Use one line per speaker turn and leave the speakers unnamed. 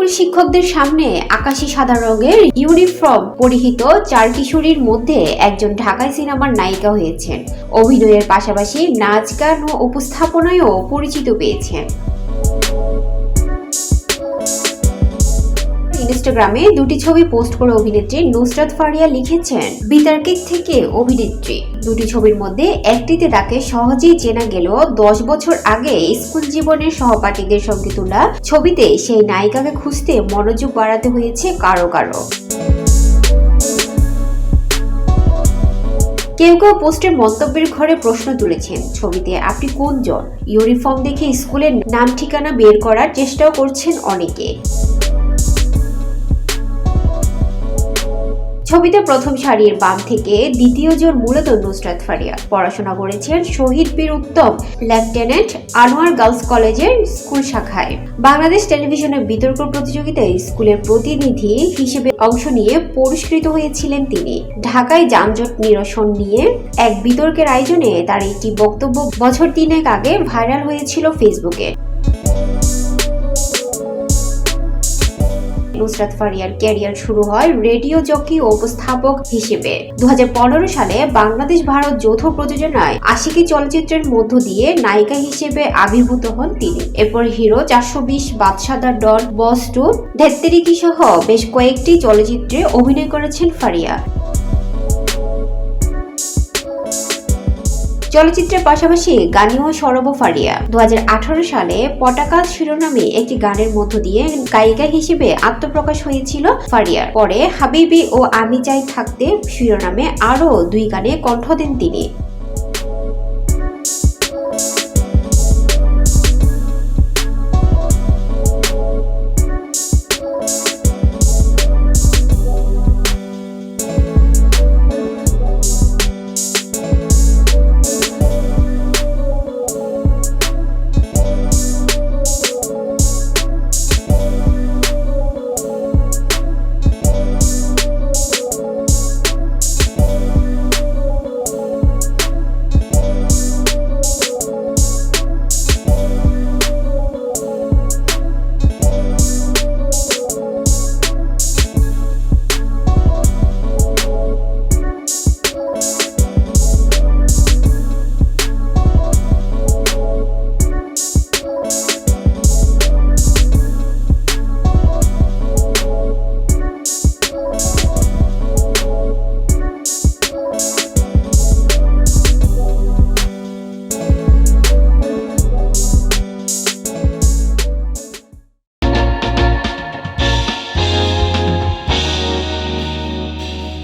School শিক্ষকদের সামনে আকাশি সাদা রঙের ইউনিফর্ম পরিহিত চার কিশোরীর মধ্যে একজন ঢাকাই সিনেমার নায়িকা হয়েছেন। অভিনয়ের পাশাপাশি নাচ, গান ও উপস্থাপনায়ও পরিচিত পেয়েছেন। ইনস্টাগ্রামে দুটি ছবি পোস্ট করে অভিনেত্রী নুসরাত ফারিয়া লিখেছেন বিতার্কিক থেকে অভিনেত্রী। দুটি ছবির মধ্যে একটিতে তাকে সহজেই চেনা গেলেও দশ বছর আগে স্কুল জীবনের সহপাঠীদের সঙ্গে তোলা ছবিতে সেই নায়িকাকে খুঁজতে মনোযোগ বাড়াতে হয়েছে কারও কারও। কেউ কেউ পোস্টের মন্তব্যের ঘরে প্রশ্ন তুলেছেন, ছবিতে আপনি কোন জন ইউনিফর্ম দেখে স্কুলের নাম ঠিকানা বের করার চেষ্টাও করছেন অনেকে। ছবিতে প্রথম সারির বাম থেকে দ্বিতীয় জন মূলত নুসরাত ফারিয়া পড়াশোনা করেছেন শহীদ বীর উত্তম, লেফটেন্যান্ট আনোয়ার গার্লস কলেজের স্কুল শাখায়। বাংলাদেশ টেলিভিশনের বিতর্ক প্রতিযোগিতায় স্কুলের প্রতিনিধি হিসেবে অংশ নিয়ে পুরস্কৃত হয়েছিলেন তিনি। ঢাকায় যানজট নিরসন নিয়ে এক বিতর্কের আয়োজনে তার একটি বক্তব্য বছর তিনেক আগে ভাইরাল হয়েছিল ফেসবুকে। নুসরাত ফারিয়ার ক্যারিয়ার শুরু হয় রেডিও জকি ও উপস্থাপক হিসেবে। দু সালে বাংলাদেশ ভারত যৌথ প্রযোজনায় আশিকি চলচ্চিত্রের মধ্য দিয়ে নায়িকা হিসেবে আবির্ভূত হন তিনি। এরপর হিরো চারশো বিশ বাদশাদা ডট বস টু ধেত্তেরিকি সহ বেশ কয়েকটি চলচ্চিত্রে অভিনয় করেছেন ফারিয়া। চলচ্চিত্রের পাশাপাশি গানেও সরব ফারিয়া। দু সালে পটাকা শিরোনামে একটি গানের মধ্য দিয়ে গায়িকা হিসেবে আত্মপ্রকাশ হয়েছিল ফারিয়ার। পরে হাবিবি ও আমি চাই থাকতে শিরোনামে আরও দুই গানে কণ্ঠ দেন তিনি।